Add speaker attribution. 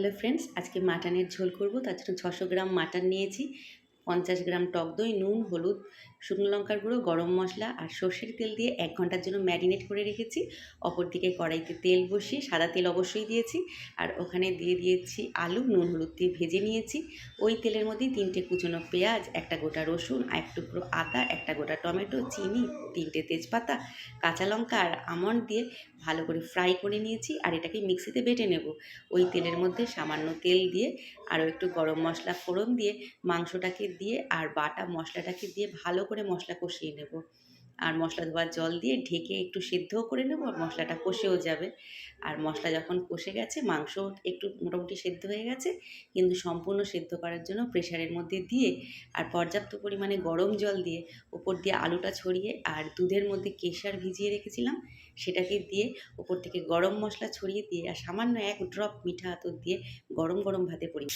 Speaker 1: Hello friends আজকে মাটনের ঝোল করব তার জন্য ছশো গ্রাম মাটন নিয়েছি। পঞ্চাশ গ্রাম টক দই, নুন, হলুদ, শুকনো লঙ্কার গুঁড়ো, গরম মশলা আর সর্ষের তেল দিয়ে এক ঘণ্টার জন্য ম্যারিনেট করে রেখেছি। অপর দিকে কড়াইতে তেল বসিয়ে সাদা তেল অবশ্যই দিয়েছি আর ওখানে দিয়ে দিয়েছি আলু, নুন, হলুদ দিয়ে ভেজে নিয়েছি। ওই তেলের মধ্যেই তিনটে কুচনো পেঁয়াজ, একটা গোটা রসুন আর এক টুকরো আদা, একটা গোটা টমেটো, চিনি, তিনটে তেজপাতা, কাঁচা লঙ্কা আর আমন্ড দিয়ে ভালো করে ফ্রাই করে নিয়েছি আর এটাকে মিক্সিতে বেটে নেব। ওই তেলের মধ্যে সামান্য তেল দিয়ে আরও একটু গরম মশলা ফোড়ন দিয়ে মাংসটাকে দিয়ে আর বাটা মশলাটাকে দিয়ে ভালো করে মশলা কষিয়ে নেব। আর মশলা ধোয়ার জল দিয়ে ঢেকে একটু সেদ্ধও করে নেব, আর মশলাটা কষেও যাবে। আর মশলা যখন কষে গেছে মাংস একটু মোটামুটি সেদ্ধ হয়ে গেছে, কিন্তু সম্পূর্ণ সেদ্ধ করার জন্য প্রেশারের মধ্যে দিয়ে আর পর্যাপ্ত পরিমাণে গরম জল দিয়ে ওপর দিয়ে আলুটা ছড়িয়ে আর দুধের মধ্যে কেশার ভিজিয়ে রেখেছিলাম, সেটাকে দিয়ে ওপর থেকে গরম মশলা ছড়িয়ে দিয়ে আর সামান্য এক ড্রপ মিঠা আতর দিয়ে গরম গরম ভাতে পরি